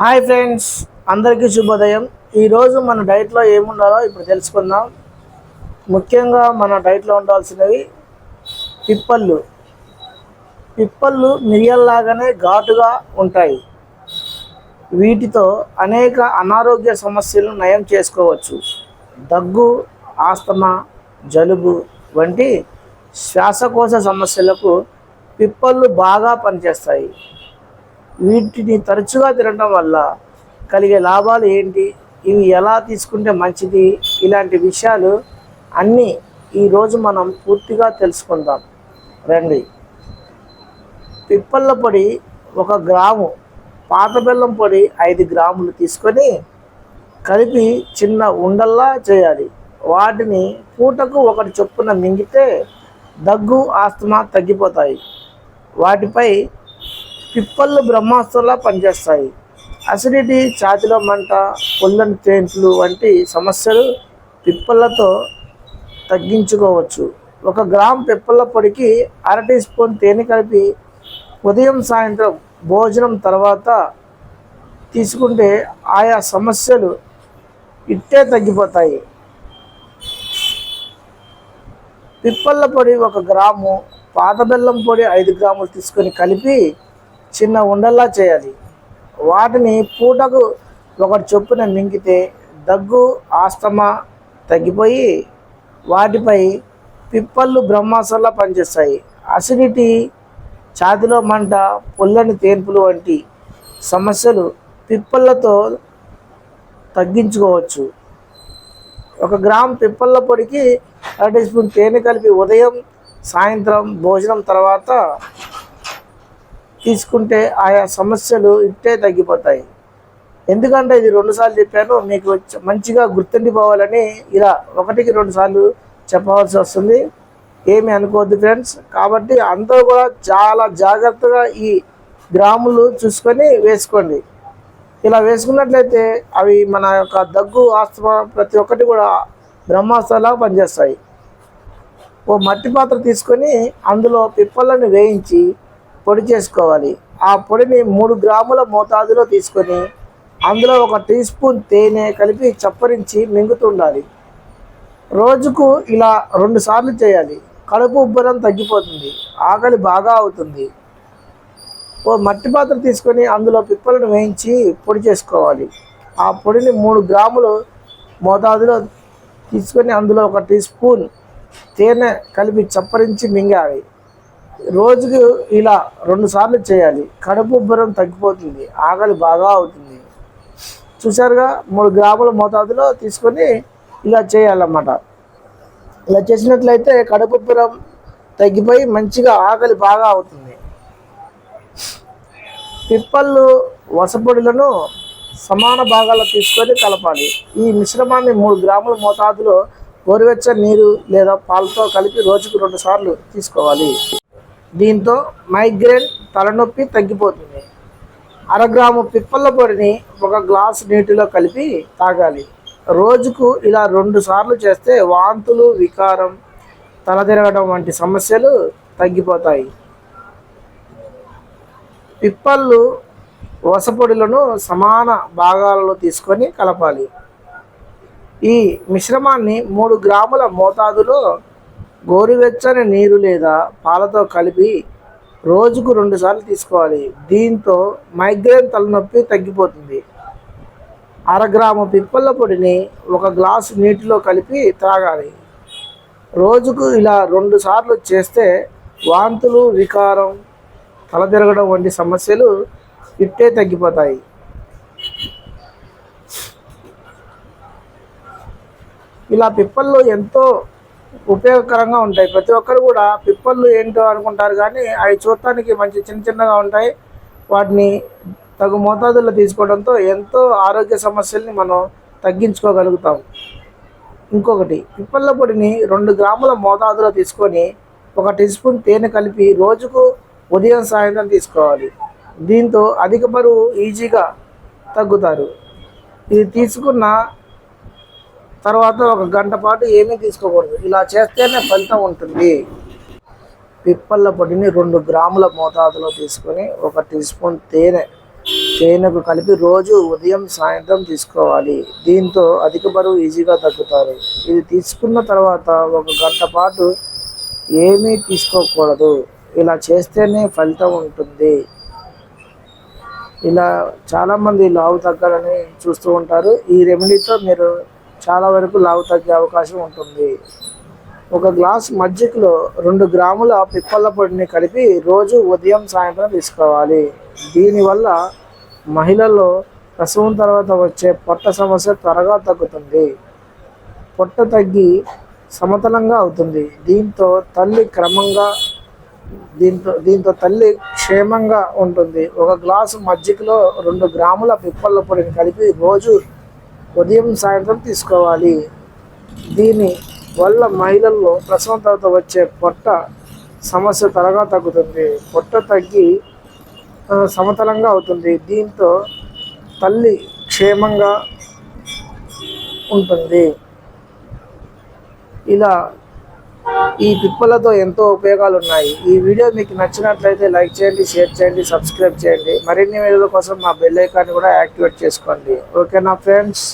Hi friends అందరికీ శుభోదయం. ఈరోజు మన డైట్లో ఏముండాలో ఇప్పుడు తెలుసుకుందాం. ముఖ్యంగా మన డైట్లో ఉండాల్సినవి పిప్పళ్ళు. పిప్పళ్ళు మిరియల్లాగానే ఘాటుగా ఉంటాయి. వీటితో అనేక అనారోగ్య సమస్యలను నయం చేసుకోవచ్చు. దగ్గు ఆస్తమా జలుబు వంటి శ్వాసకోశ సమస్యలకు పిప్పళ్ళు బాగా పనిచేస్తాయి. వీటిని తరచుగా తినడం వల్ల కలిగే లాభాలు ఏంటి? ఇవి ఎలా తీసుకుంటే మంచిది? ఇలాంటి విషయాలు అన్నీ ఈరోజు మనం పూర్తిగా తెలుసుకుందాం. రండి. పిప్పళ్ళ పొడి ఒక గ్రాము పాత బెల్లం పొడి ఐదు గ్రాములు తీసుకొని కలిపి చిన్న ఉండల్లా చేయాలి. వాటిని పూటకు ఒకటి చొప్పున మింగితే దగ్గు ఆస్తమా తగ్గిపోతాయి. వాటిపై పిప్పళ్ళు బ్రహ్మాస్త్రంలా పనిచేస్తాయి. అసిడిటీ ఛాతిలో మంట పొల్లని తేంట్లు వంటి సమస్యలు పిప్పళ్ళతో తగ్గించుకోవచ్చు. ఒక గ్రామ్ పిప్పళ్ళ పొడికి అర టీ స్పూన్ తేనె కలిపి ఉదయం సాయంత్రం భోజనం తర్వాత తీసుకుంటే ఆయా సమస్యలు ఇట్టే తగ్గిపోతాయి. పిప్పళ్ళ పొడి ఒక గ్రాము పాత బెల్లం పొడి ఐదు గ్రాములు తీసుకొని కలిపి చిన్న ఉండల్లా చేయాలి. వాటిని పూటకు ఒకటి చొప్పున మింగితే దగ్గు ఆస్తమా తగ్గిపోయి వాటిపై పిప్పళ్ళు బ్రహ్మాసంలా పనిచేస్తాయి. అసిడిటీ ఛాతిలో మంట పుల్లని తేన్పులు వంటి సమస్యలు పిప్పళ్ళతో తగ్గించుకోవచ్చు. ఒక గ్రామ్ పిప్పళ్ళ పొడికి అర టీ స్పూన్ తేనె కలిపి ఉదయం సాయంత్రం భోజనం తర్వాత తీసుకుంటే ఆయా సమస్యలు ఇట్టే తగ్గిపోతాయి. ఎందుకంటే ఇది రెండుసార్లు చెప్పాను మీకు మంచిగా గుర్తుండిపోవాలని ఇలా ఒకటికి రెండు సార్లు చెప్పవలసి వస్తుంది. ఏమి అనుకోవద్దు ఫ్రెండ్స్. కాబట్టి అందరూ కూడా చాలా జాగ్రత్తగా ఈ గ్రాములు చూసుకొని వేసుకోండి. ఇలా వేసుకున్నట్లయితే అవి మన యొక్క దగ్గు ఆస్తమా ప్రతి ఒక్కటి కూడా బ్రహ్మాస్త్రాలా పనిచేస్తాయి. ఓ మట్టి పాత్ర తీసుకొని అందులో పిప్పలను వేయించి పొడి చేసుకోవాలి. ఆ పొడిని మూడు గ్రాముల మోతాదులో తీసుకొని అందులో ఒక టీ స్పూన్ తేనె కలిపి చప్పరించి మింగుతుండాలి. రోజుకు ఇలా రెండు సార్లు చేయాలి. కడుపు ఉబ్బరం తగ్గిపోతుంది. ఆకలి బాగా అవుతుంది. ఓ మట్టి పాత్ర తీసుకొని అందులో పిప్పలను వేయించి పొడి చేసుకోవాలి. ఆ పొడిని మూడు గ్రాములు మోతాదులో తీసుకొని అందులో ఒక టీ స్పూన్ తేనె కలిపి చప్పరించి మింగాలి. రోజుకు ఇలా రెండు సార్లు చేయాలి. కడుపు ఉబ్బరం తగ్గిపోతుంది. ఆకలి బాగా అవుతుంది. చూసారుగా మూడు గ్రాముల మోతాదులో తీసుకొని ఇలా చేయాలన్నమాట. ఇలా చేసినట్లయితే కడుపు ఉబ్బరం తగ్గిపోయి మంచిగా ఆకలి బాగా అవుతుంది. పిప్పళ్ళు వసపొడులను సమాన భాగాల్లో తీసుకొని కలపాలి. ఈ మిశ్రమాన్ని మూడు గ్రాముల మోతాదులో గోరువెచ్చని నీరు లేదా పాలతో కలిపి రోజుకు రెండు సార్లు తీసుకోవాలి. దీంతో మైగ్రేన్ తలనొప్పి తగ్గిపోతుంది. అర గ్రాము పిప్పళ్ళ పొడిని ఒక గ్లాస్ నీటిలో కలిపి తాగాలి. రోజుకు ఇలా రెండు సార్లు చేస్తే వాంతులు వికారం తల తిరగడం వంటి సమస్యలు తగ్గిపోతాయి. పిప్పళ్ళు వసపొడులను సమాన భాగాలలో తీసుకొని కలపాలి. ఈ మిశ్రమాన్ని మూడు గ్రాముల మోతాదులో గోరువెచ్చని నీరు లేదా పాలతో కలిపి రోజుకు రెండుసార్లు తీసుకోవాలి. దీంతో మైగ్రేన్ తలనొప్పి తగ్గిపోతుంది. అర పిప్పల పొడిని ఒక గ్లాసు నీటిలో కలిపి త్రాగాలి. రోజుకు ఇలా రెండు సార్లు చేస్తే వాంతులు వికారం తల తిరగడం వంటి సమస్యలు ఇట్టే తగ్గిపోతాయి. ఇలా పిప్పల్లో ఎంతో ఉపయోగకరంగా ఉంటాయి. ప్రతి ఒక్కరు కూడా పిప్పళ్ళు ఏంటో అనుకుంటారు కానీ అవి చూడటానికి మంచి చిన్న చిన్నగా ఉంటాయి. వాటిని తగు మోతాదుల్లో తీసుకోవడంతో ఎంతో ఆరోగ్య సమస్యల్ని మనం తగ్గించుకోగలుగుతాం. ఇంకొకటి పిప్పళ్ళ పొడిని రెండు గ్రాముల మోతాదులో తీసుకొని ఒక టీ స్పూన్ తేనె కలిపి రోజుకు ఉదయం సాయంత్రం తీసుకోవాలి. దీంతో అధిక బరువు ఈజీగా తగ్గుతారు. ఇది తీసుకున్న తర్వాత ఒక గంట పాటు ఏమీ తీసుకోకూడదు. ఇలా చేస్తేనే ఫలితం ఉంటుంది. పిప్పళ్ళ పొడిని రెండు గ్రాముల మోతాదులో తీసుకొని ఒక టీ స్పూన్ తేనె తేనెకు కలిపి రోజు ఉదయం సాయంత్రం తీసుకోవాలి. దీంతో అధిక బరువు ఈజీగా తగ్గుతారు. ఇది తీసుకున్న తర్వాత ఒక గంట పాటు ఏమీ తీసుకోకూడదు. ఇలా చేస్తేనే ఫలితం ఉంటుంది. ఇలా చాలామంది లావు తగ్గాలని చూస్తూ ఉంటారు. ఈ రెమెడీతో మీరు చాలా వరకు లావు తగ్గే అవకాశం ఉంటుంది. ఒక గ్లాస్ మజ్జిగలో రెండు గ్రాముల పిప్పల పొడిని కలిపి రోజు ఉదయం సాయంత్రం తీసుకోవాలి. దీనివల్ల మహిళల్లో ప్రసవం తర్వాత వచ్చే పొట్ట సమస్య త్వరగా తగ్గుతుంది. పొట్ట తగ్గి సమతలంగా అవుతుంది. దీంతో తల్లి క్రమంగా దీంతో దీంతో తల్లి క్షేమంగా ఉంటుంది. ఒక గ్లాసు మజ్జిగలో రెండు గ్రాముల పిప్పల పొడిని కలిపి రోజు ఉదయం సాయంత్రం తీసుకోవాలి. దీని వల్ల మహిళల్లో ప్రసవం తర్వాత వచ్చే పొట్ట సమస్య త్వరగా తగ్గుతుంది. పొట్ట తగ్గి సమతలంగా అవుతుంది. దీంతో తల్లి క్షేమంగా ఉంటుంది. ఇలా ఈ పిప్పలతో ఎంతో ఉపయోగాలు ఉన్నాయి ఈ వీడియో మీకు నచ్చినట్లయితే లైక్ చేయండి షేర్ చేయండి సబ్స్క్రైబ్ చేయండి. మరిన్ని వీడియోల కోసం మా బెల్ ఐకాన్ కూడా యాక్టివేట్ చేసుకోండి. ఓకేనా ఫ్రెండ్స్?